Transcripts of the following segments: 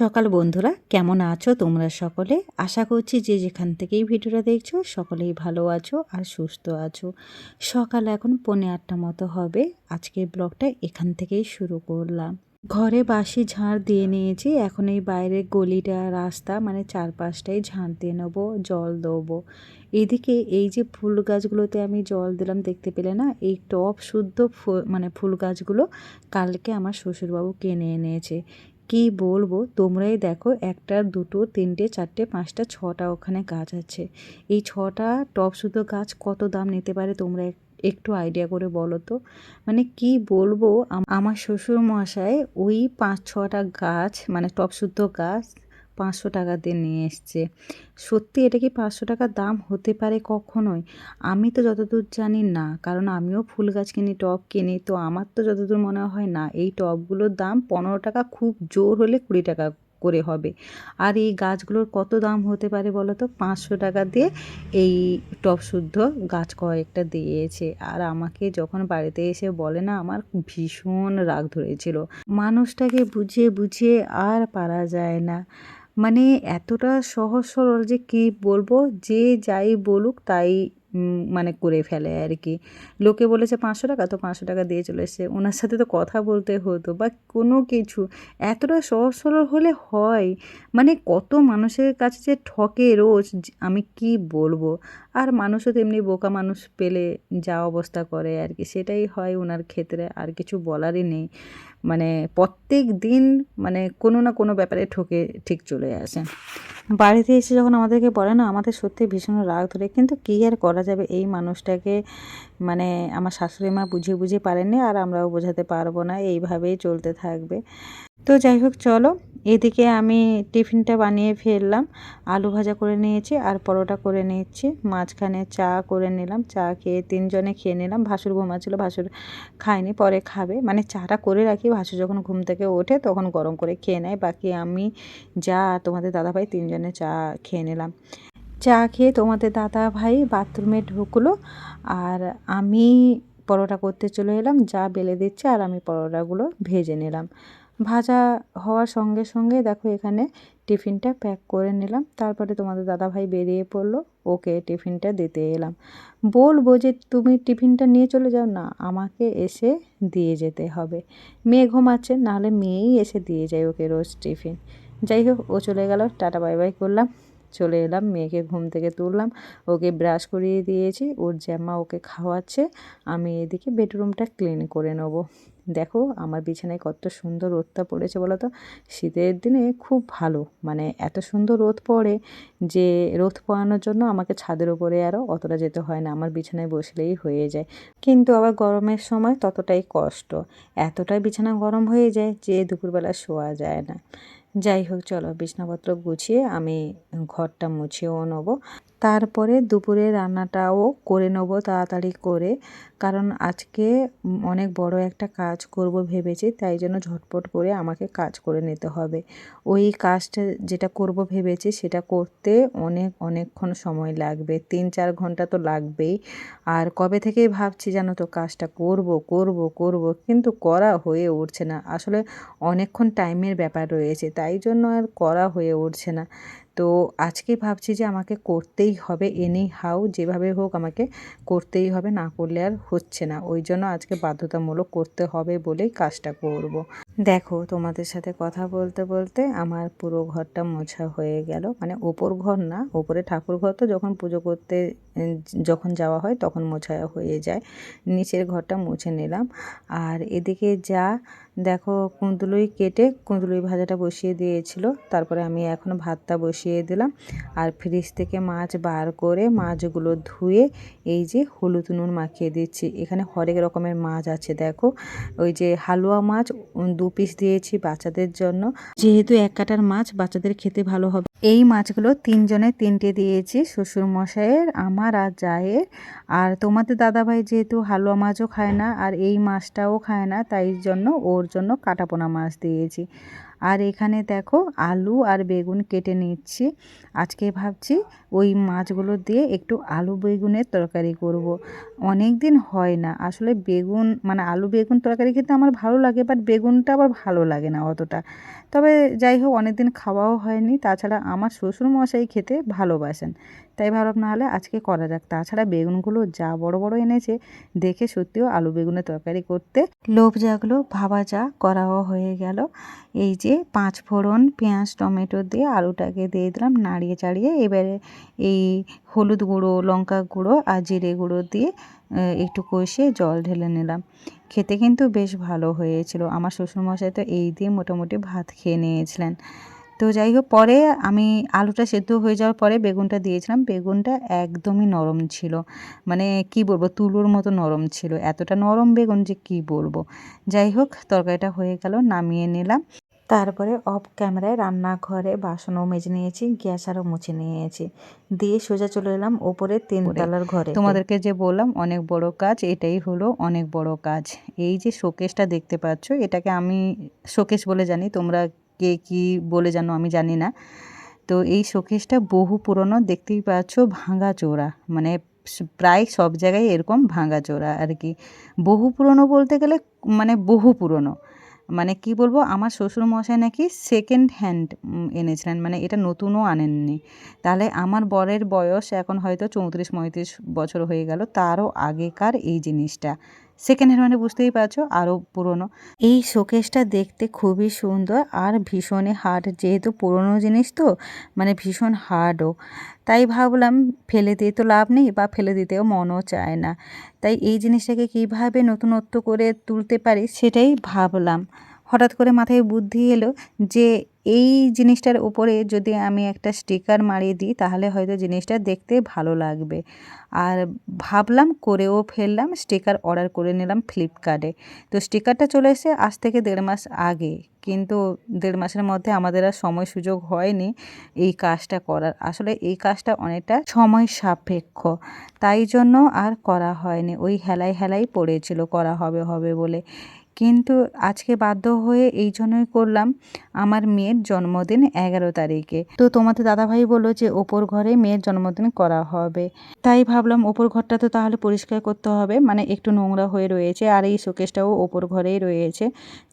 সকাল বন্ধুরা, কেমন আছো তোমরা সকলে? আশা করছি যে যেখান থেকেই ভিডিওটা দেখছ, সকলেই ভালো আছো আর সুস্থ আছো। সকাল এখন পৌনে আটটা মতো হবে, আজকের ব্লগটা এখান থেকেই শুরু করলাম। ঘরে বাসি ঝাড় দিয়ে নিয়েছি, এখন এই বাইরের গলিটা, রাস্তা মানে চারপাশটাই ঝাড় দিয়ে নেব, জল দেবো। এদিকে এই যে ফুল গাছগুলোতে আমি জল দিলাম, দেখতে পেলে না? এই টপ শুদ্ধ ফু- মানে ফুল গাছগুলো কালকে আমার শ্বশুরবাবু কিনে এনেছে। কি বলব? তোমরাই দেখো, একটা, দুটো, তিনটে, চারটে, পাঁচটা, ছটা ওখানে গাছ আছে। এই ছটা টপ সুতো গাছ কত দাম নিতে পারে তোমরা এক- একটু আইডিয়া করে বলো তো? মানে কি বলব আমার শ্বশুর মশাই ওই পাঁচ, ছটা গাছ মানে টপ শুদ্ধ গাছ পাঁচশো টাকা দিয়ে নিয়ে এসছে। সত্যি, এটা কি পাঁচশো টাকা দাম হতে পারে কখনোই? আমি তো যতদূর জানি না, কারণ আমিও ফুল গাছ কিনি, টব কিনি, তো আমার তো যতদূর মনে হয় না, এই টবগুলোর দাম পনেরো টাকা খুব জোর হলে কুড়ি টাকা করে হবে। আর এই গাছগুলোর কত দাম হতে পারে বলো তো? পাঁচশো টাকা দিয়ে এই টব শুদ্ধ গাছ কয়েকটা দিয়েছে। আর আমাকে যখন বাড়িতে এসে বলে না, আমার ভীষণ রাগ ধরেছিল। মানুষটাকে বুঝিয়ে বুঝিয়ে আর পারা যায় না। মানে এতটা সহজ সরল যে কী বলব? যে যাই বলুক তাই মানে করে ফেলে আর কি লোকে বলেছে পাঁচশো টাকা, তো পাঁচশো টাকা দিয়ে চলে এসছে। ওনার সাথে তো কথা বলতে হতো বা কোনো কিছু। এতটা সহজ সরল হলে হয়। মানে কত মানুষের কাছে যে ঠকে রোজ আমি কি বলব? আর মানুষও তেমনি বোকা মানুষ পেলে যা অবস্থা করে আর কি সেটাই হয় ওনার ক্ষেত্রে, আর কিছু বলারই নেই। মানে প্রত্যেক দিন মানে কোনো না কোনো ব্যাপারে ঠকে ঠিক চলে আসে। বাড়িতে এসে যখন আমাদেরকে বলে না, আমাদের সত্যি ভীষণ রাগ ধরে, কিন্তু কী আর করা যাবে? এই মানুষটাকে মানে আমার শাশুড়ি মা বুঝিয়ে বুঝিয়ে পারেননি, আর আমরাও বোঝাতে পারব না, এইভাবেই চলতে থাকবে। তো যাই হোক, চলো। এদিকে আমি টিফিনটা বানিয়ে ফেললাম। আলু ভাজা করে নিয়েছি আর পরোটা করে নিচ্ছি। মাঝখানে চা করে নিলাম। চা খেয়ে তিনজনে খেয়ে নিলাম। ভাসুর ঘুমাচ্ছিল, ভাসুর খায়নি, পরে খাবে। মানে চাটা করে রাখি, ভাসুর যখন ঘুম থেকে ওঠে তখন গরম করে খেয়ে নেয়। বাকি আমি, যা তোমাদের দাদাভাই তিনজনে চা খেয়ে নিলাম। চা খেয়ে তোমাদের দাদা ভাই বাথরুমে ঢুকলো আর আমি পরোটা করতে চলে এলাম। যা বেলে দিচ্ছে আর আমি পরোটাগুলো ভেজে নিলাম। ভাজা হওয়ার সঙ্গে সঙ্গে দেখো এখানে টিফিনটা প্যাক করে নিলাম। তারপরে তোমাদের দাদা ভাই বেরিয়ে পড়ল। ওকে টিফিনটা দিতে এলাম। বলব যে, তুমি টিফিনটা নিয়ে চলে যাও না, আমাকে এসে দিয়ে যেতে হবে। মেয়ে ঘুমাচ্ছে, নাহলে মেয়েই এসে দিয়ে যায় ওকে রোজ টিফিন। যাই হোক, ও চলে গেল। টাটা, বাই বাই করলাম। চলে এলাম, মেয়েকে ঘুম থেকে তুললাম। ওকে ব্রাশ করিয়ে দিয়েছি। ওর জামা ওকে খাওয়াচ্ছে। আমি এদিকে বেডরুমটা ক্লিন করে নেব। দেখো আমার বিছানায় কত সুন্দর রোদটা পড়েছে বলো তো শীতের দিনে খুব ভালো মানে এত সুন্দর রোদ পড়ে যে রোদ পোয়ানোর জন্য আমাকে ছাদের উপরে আরও অতটা যেতে হয় না, আমার বিছানায় বসলেই হয়ে যায়। কিন্তু আবার গরমের সময় ততটাই কষ্ট, এতটাই বিছানা গরম হয়ে যায় যে দুপুরবেলা শোয়া যায় না। যাই হোক, চলো বিছানাপত্র গুছিয়ে আমি ঘরটা মুছেও নেব। তারপরে দুপুরে রান্নাটাও করে নেব তাড়াতাড়ি করে। কারণ আজকে অনেক বড় একটা কাজ করব ভেবেছি, তাই জন্য ঝটপট করে আমাকে কাজ করে নিতে হবে। ওই কাজটা যেটা করব ভেবেছি, সেটা করতে অনেক অনেকক্ষণ সময় লাগবে। তিন চার ঘণ্টা তো লাগবেই। আর কবে থেকেই ভাবছি জানো তো, কাজটা করব করব করব, কিন্তু করা হয়ে উঠছে না। আসলে অনেকক্ষণ টাইমের ব্যাপার রয়েছে, তাই জন্য আর করা হয়ে উঠছে না। তো আজকে ভাবছি যে আমাকে করতেই হবে এনি হাউ যেভাবে হোক আমাকে করতেই হবে, না করলে আর হচ্ছে না ওই জন্য আজকে বাধ্যতামূলক করতে হবে বলেই কাজটা করব। দেখো, তোমাদের সাথে কথা বলতে বলতে আমার পুরো ঘরটা মোছা হয়ে গেল মানে ওপর ঘর না, ওপরে ঠাকুর ঘর তো যখন পুজো করতে যখন যাওয়া হয় তখন মোছা হয়ে যায়। নিচের ঘরটা মুছে নিলাম। আর এদিকে যা, দেখো কুঁদলুই কেটে কুঁদলুই ভাজাটা বসিয়ে দিয়েছিল। তারপরে আমি এখন ভাতটা বসিয়ে দিলাম। আর ফ্রিজ থেকে মাছ বার করে মাছগুলো ধুয়ে এই যে হলুদ নুন মাখিয়ে দিচ্ছি। এখানে হরেক রকমের মাছ আছে, দেখো। ওই যে হালুয়া মাছ দু পিস দিয়েছি বাচ্চাদের জন্য। যেহেতু এক কাটার মাছ, বাচ্চাদের খেতে ভালো হবে। এই মাছগুলো তিনজনে তিনটে দিয়েছি শ্বশুর মশাইয়ের আমার আর জায়ের আর তোমাদের দাদাভাই যেহেতু হালুয়া মাছও খায় না, আর এই মাছটাও খায় না, তাই জন্য ওর জন্য কাটাপোনা মাছ দিয়েছি। আর এখানে দেখো আলু আর বেগুন কেটে নিচ্ছি। আজকে ভাবছি ওই মাছগুলো দিয়ে একটু আলু বেগুনের তরকারি করব। অনেক দিন হয় না, আসলে বেগুন মানে আলু বেগুন তরকারি খেতে আমার ভালো লাগে বাট বেগুনটা আবার ভালো লাগে না অতটা। তবে যাই হোক অনেক দিন খাওয়াও হয়নি, তাছাড়া আমার শ্বশুর মশাই খেতে ভালোবাসেন। তাই ভাবলাম নাহলে আজকে করা যাক। তাছাড়া বেগুনগুলো যা বড় বড় এনেছে, দেখে সত্যিও আলু বেগুনের তরকারি করতে লোভ জাগলো, ভাবা যা করাও হয়ে গেল। এই যে পাঁচ ফোড়ন, পেঁয়াজ, টমেটো দিয়ে আলুটাকে দিয়ে দিলাম, নাড়িয়ে চাড়িয়ে এবারে এই হলুদ গুঁড়ো, লঙ্কা গুঁড়ো আর জিরে গুঁড়ো দিয়ে একটু কষিয়ে জল ঢেলে নিলাম। খেতে কিন্তু বেশ ভালো হয়েছিল। আমার শ্বশুরমশাই তো এই দিয়ে মোটামুটি ভাত খেয়ে নিয়েছিলেন। তো যাই হোক, পরে আমি আলুটা সেদ্ধ হয়ে যাওয়ার পরে বেগুনটা দিয়েছিলাম। বেগুনটা একদমই নরম ছিল। মানে কি বলব, তুলোর মতো নরম ছিল। এতটা নরম বেগুন যে কি বলব। যাই হোক, তরকারিটা হয়ে গেল, নামিয়ে নিলাম। তারপরে অফ ক্যামেরায় রান্নাঘরে বাসনও মেজে নিয়েছি, গ্যাস আরও মুছে নিয়েছি। দিয়ে সোজা চলে এলাম ওপরে তিনতলার ঘরে। তোমাদেরকে যে বললাম, অনেক বড় কাজ, এটাই হলো অনেক বড় কাজ। এই যে শোকেসটা দেখতে পাচ্ছ, এটাকে আমি শোকেস বলে জানি, তোমরা কে কী বলে জানো আমি জানি না। তো এই শোকেসটা বহু পুরনো, দেখতেই পাচ্ছ ভাঙা চোরা। মানে প্রায় সব জায়গায় এরকম ভাঙা চোরা আর কি। বহু পুরনো বলতে গেলে মানে বহু পুরনো। মানে কি বলব, আমার শ্বশুর মশাই নাকি সেকেন্ড হ্যান্ড এনেছিলেন। মানে এটা নতুনও আনেননি। তাহলে আমার বরের বয়স এখন হয়তো চৌত্রিশ, পঁয়ত্রিশ বছর হয়ে গেল, তারও আগেকার এই জিনিসটা। সেকেন্ড হ্যান্ড মানে বুঝতেই পারছ আরও পুরনো। এই শোকেসটা দেখতে খুবই সুন্দর আর ভীষণই হার্ড যেহেতু পুরনো জিনিস তো মানে ভীষণ হার্ডও তাই ভাবলাম ফেলে দিয়ে তো লাভ নেই বা ফেলে দিতেও মনও চায় না। তাই এই জিনিসটাকে কীভাবে নতুনত্ব করে তুলতে পারি সেটাই ভাবলাম। হঠাৎ করে মাথায় বুদ্ধি এলো যে এই জিনিসটার উপরে যদি আমি একটা স্টিকার মারিয়ে দিই, তাহলে হয়তো জিনিসটা দেখতে ভালো লাগবে। আর ভাবলাম করেও ফেললাম, স্টিকার অর্ডার করে নিলাম ফ্লিপকার্টে। তো স্টিকারটা চলে এসে আজ থেকে দেড় মাস আগে। কিন্তু দেড় মাসের মধ্যে আমাদের আর সময় সুযোগ হয়নি এই কাজটা করার। আসলে এই কাজটা অনেকটা সময় সাপেক্ষ। তাই জন্য আর করা হয়নি। ওই হেলাই হেলাই পড়েছিল, করা হবে হবে বলে। কিন্তু আজকে বাধ্য হয়ে এই জন্যই করলাম আমার মেয়ের জন্মদিন এগারো তারিখে। তো তোমাদের দাদাভাই বলল যে ওপর ঘরে মেয়ের জন্মদিন করা হবে। তাই ভাবলাম ওপর ঘরটা তো তাহলে পরিষ্কার করতে হবে মানে একটু নোংরা হয়ে রয়েছে আর এই শোকেসটাও ওপর ঘরেই রয়েছে।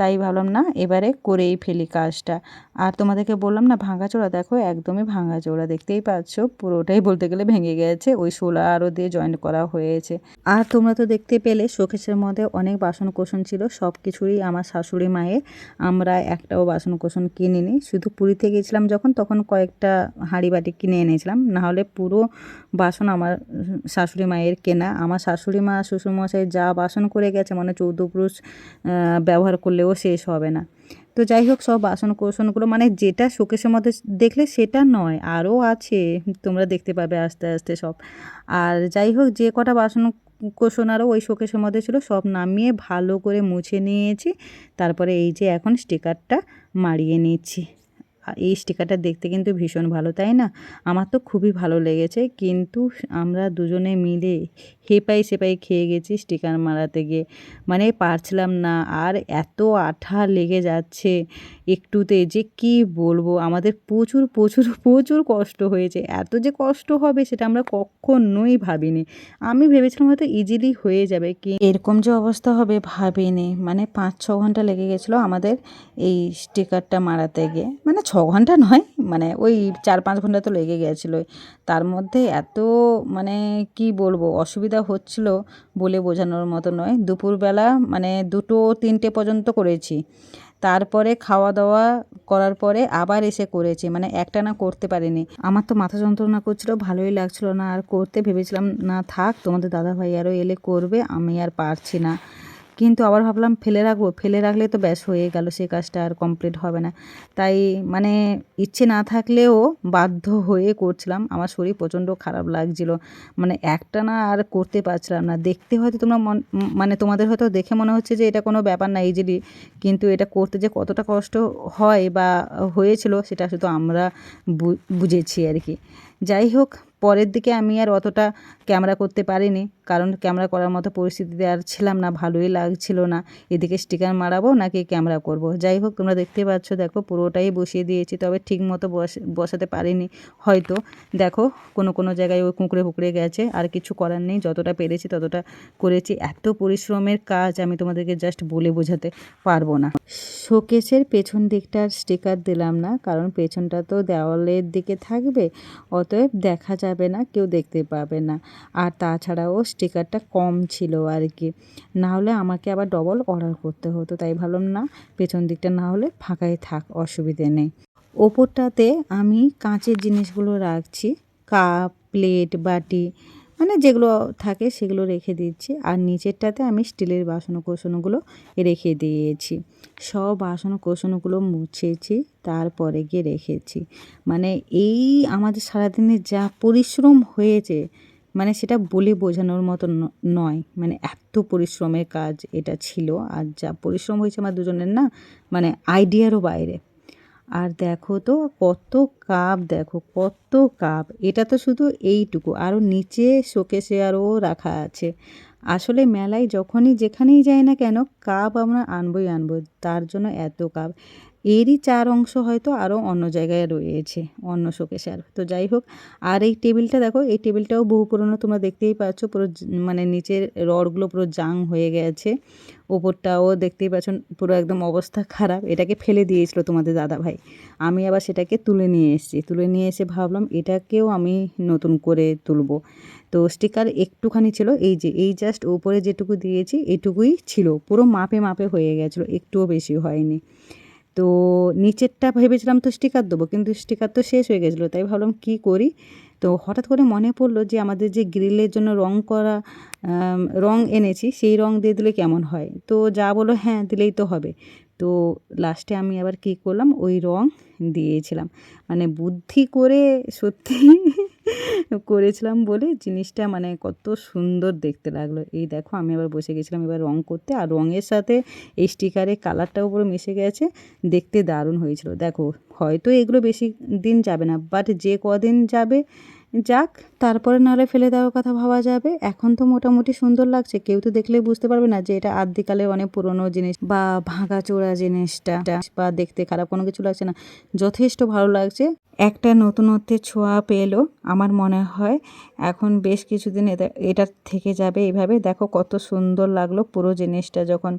তাই ভাবলাম, না, এবারে করেই ফেলি কাজটা। আর তোমাদেরকে বললাম, না ভাঙাচোরা দেখো, একদমই ভাঙাচোরা দেখতেই পাচ্ছ, পুরোটাই বলতে গেলে ভেঙে গেছে। ওই শোলা আরও দিয়ে জয়েন্ট করা হয়েছে। আর তোমরা তো দেখতে পেলে, শোকেসের মধ্যে অনেক বাসন কোসন ছিল। সব কিছুরই আমার শাশুড়ি মায়ের। আমরা একটাও বাসন কোসন কিনিনি। শুধু পুরীতে গেছিলাম যখন, তখন কয়েকটা হাঁড়ি বাটি কিনে এনেছিলাম। নাহলে পুরো বাসন আমার শাশুড়ি মায়ের কেনা। আমার শাশুড়ি মা, শ্বশুরমশাই যা বাসন করে গেছে মানে চৌদ্দ পুরুষ ব্যবহার করলেও শেষ হবে না। তো যাই হোক, সব বাসন কোসনগুলো মানে যেটা শোকেশের মধ্যে দেখলে সেটা নয়, আরও আছে, তোমরা দেখতে পাবে আস্তে আস্তে সব। আর যাই হোক, যে কটা বাসন কোসন আরও ওই শোকেশের মধ্যে ছিল, সব নামিয়ে ভালো করে মুছে নিয়েছি। তারপরে এই যে এখন স্টিকারটা মারিয়ে নিচ্ছি। এই স্টিকারটা দেখতে কিন্তু ভীষণ ভালো, তাই না? আমার তো খুবই ভালো লেগেছে, কিন্তু আমরা দুজনে মিলে হেপাই সেপাই খেয়ে গেছি স্টিকার মারাতে গিয়ে। মানে পারছিলাম না, আর এত আঠা লেগে যাচ্ছে একটুতে যে কি বলব? আমাদের প্রচুর প্রচুর প্রচুর কষ্ট হয়েছে। এত যে কষ্ট হবে সেটা আমরা কখনোই ভাবিনি। আমি ভেবেছিলাম হয়তো ইজিলি হয়ে যাবে, কি এরকম যে অবস্থা হবে ভাবিনি। মানে পাঁচ, ছ ঘণ্টা লেগে গেছিল আমাদের এই স্টিকারটা মারাতে গিয়ে। মানে ছ ঘণ্টা নয় মানে ওই চার, পাঁচ ঘণ্টা তো লেগে গেছিল তার মধ্যে এত মানে কি বলব, অসুবিধা হচ্ছিল বলে বোঝানোর মতো নয়। দুপুরবেলা মানে দুটো, তিনটে পর্যন্ত করেছি। তারপরে খাওয়া দাওয়া করার পরে আবার এসে করেছি মানে একটা না করতে পারিনি। আমার তো মাথা যন্ত্রণা করছিল, ভালোই লাগছিল না, আর করতে ভেবেছিলাম, না থাক, তোমাদের দাদাভাই আরও এলে করবে, আমি আর পারছি না। কিন্তু আবার ভাবলাম ফেলে রাখব। ফেলে রাখলে তো ব্যাস হয়ে গেল, সে কাজটা আর কমপ্লিট হবে না। তাই মানে ইচ্ছে না থাকলেও বাধ্য হয়ে করছিলাম। আমার শরীর প্রচণ্ড খারাপ লাগছিল। মানে একটা না আর করতে পারছিলাম না। দেখতে হয়তো তোমরা মানে তোমাদের হয়তো দেখে মনে হচ্ছে যে এটা কোনো ব্যাপার না ইজিলি কিন্তু এটা করতে যে কতটা কষ্ট হয় বা হয়েছিল সেটা শুধু আমরা বুঝেছি আর কি। যাই হোক পরের দিকে আমি আর অতটা ক্যামেরা করতে পারিনি। কারণ ক্যামেরা করার মতো পরিস্থিতিতে আর ছিলাম না, ভালোই লাগছিল না। এদিকে স্টিকার মারাবো নাকি ক্যামেরা করব? যাই হোক, তোমরা দেখতে পাচ্ছ, দেখো পুরোটাই বসিয়ে দিয়েছি, তবে ঠিক মতো বস- বসাতে পারিনি। হয়তো, দেখো, কোনো কোনো জায়গায় ওই কুঁকড়ে ফুকড়ে গেছে, আর কিছু করার নেই। যতটা পেরেছি ততটা করেছি। এত পরিশ্রমের কাজ আমি তোমাদেরকে জাস্ট বলে বোঝাতে পারব না। শোকেসের পেছন দিকটার স্টিকার দিলাম না, কারণ পেছনটা তো দেওয়ালের দিকে থাকবে, অতএব দেখা যাবে না, কেউ দেখতে পাবে না। আর তাছাড়াও স্টিকারটা কম ছিল আর কি। না হলে আমাকে আবার ডবল অর্ডার করতে হতো, তাই ভাবলাম না, পেছন দিকটা না হলে ফাঁকাই থাক, অসুবিধে নেই। ওপরটাতে আমি কাঁচের জিনিসগুলো রাখছি, কাপ প্লেট বাটি মানে যেগুলো থাকে সেগুলো রেখে দিচ্ছি। আর নিচেরটাতে আমি স্টিলের বাসন কোসনগুলো রেখে দিয়েছি। সব বাসন কোসনগুলো মুছেছি, তারপরে গিয়ে রেখেছি। মানে এই আমাদের সারাদিনের যা পরিশ্রম হয়েছে মানে সেটা বলে বোঝানোর মতো নয়। মানে এত পরিশ্রমের কাজ এটা ছিল। আর যা পরিশ্রম হয়েছে আমার দুজনের না মানে আইডিয়ারও বাইরে। আর দেখো তো কত কাপ, দেখো কত কাপ। এটা তো শুধু এইটুকু আরও নিচে শোকেসে আরও রাখা আছে। আসলে মেলায় যখনই যেখানেই যাই না কেন কাপ আমরা আনবই আনব, তার জন্য এত কাপ। এরই চার অংশ হয়তো আরও অন্য জায়গায় রয়েছে, অন্য শোকেসে আর। তো যাই হোক, আর এই টেবিলটা দেখো, এই টেবিলটাও বহু পুরনো, তোমরা দেখতেই পাচ্ছ, পুরো মানে নিচের রডগুলো পুরো জাং হয়ে গেছে। ওপরটাও দেখতেই পাচ্ছ, পুরো একদম অবস্থা খারাপ। এটাকে ফেলে দিয়েছিল তোমাদের দাদা ভাই। আমি আবার সেটাকে তুলে নিয়ে এসেছি। তুলে নিয়ে এসে ভাবলাম, এটাকেও আমি নতুন করে তুলবো। তো স্টিকার একটুখানি ছিল, এই যে, এই জাস্ট ওপরে যেটুকু দিয়েছি এটুকুই ছিল, পুরো মাপে মাপে হয়ে গেছিল, একটুও বেশি হয়নি। তো নিচেরটা ভেবেছিলাম তো স্টিকার দেবো, কিন্তু স্টিকার তো শেষ হয়ে গেছিল, তাই ভাবলাম কি করি? তো হঠাৎ করে মনে পড়ল যে আমাদের যে গ্রিলের জন্য রং করা রং এনেছি, সেই রং দিয়ে দিলে কেমন হয়? তো যা বলো হ্যাঁ দিলেই তো হবে। তো লাস্টে আমি আবার কী করলাম? ওই রং দিয়েছিলাম। মানে বুদ্ধি করে সত্যি করেছিলাম বলে জিনিসটা মানে কত সুন্দর দেখতে লাগল। এই দেখো, আমি আবার বসে গেছিলাম এবার রং করতে, আর রঙের সাথে এই স্টিকারের কালারটাও পুরো মিশে গেছে, দেখতে দারুণ হয়েছিল। দেখো, হয়তো এগুলো বেশি দিন যাবে না বাট যে কদিন যাবে, যাক, তারপরে নাহলে ফেলে দেওয়ার কথা ভাবা যাবে। এখন তো মোটামুটি সুন্দর লাগছে, কেউ তো দেখলে বুঝতে পারবে না যে এটা আদিকালে অনেক পুরনো জিনিস বা ভাঙা চোরা জিনিসটা, বা দেখতে খারাপ কোনো কিছু লাগছে না। যথেষ্ট ভালো লাগছে। একটা নতুনত্বের ছোঁয়া পেল আমার মনে হয়। এখন বেশ কিছুদিন এটা এটা থেকে যাবে এইভাবে দেখো কত সুন্দর লাগল পুরো জিনিসটা যখন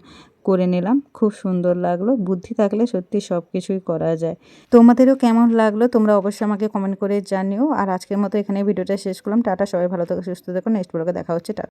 করে নিলাম। খুব সুন্দর লাগল। বুদ্ধি থাকলে সত্যি সব কিছুই করা যায়। তোমাদেরও কেমন লাগল তোমরা অবশ্যই আমাকে কমেন্ট করে জানিও। আর আজকের মতো এখানে ভিডিওটা শেষ করলাম। টাটা, সবাই ভালো থাকো, সুস্থ থাকো। নেক্সট ব্লগে দেখা হচ্ছে। টাটা।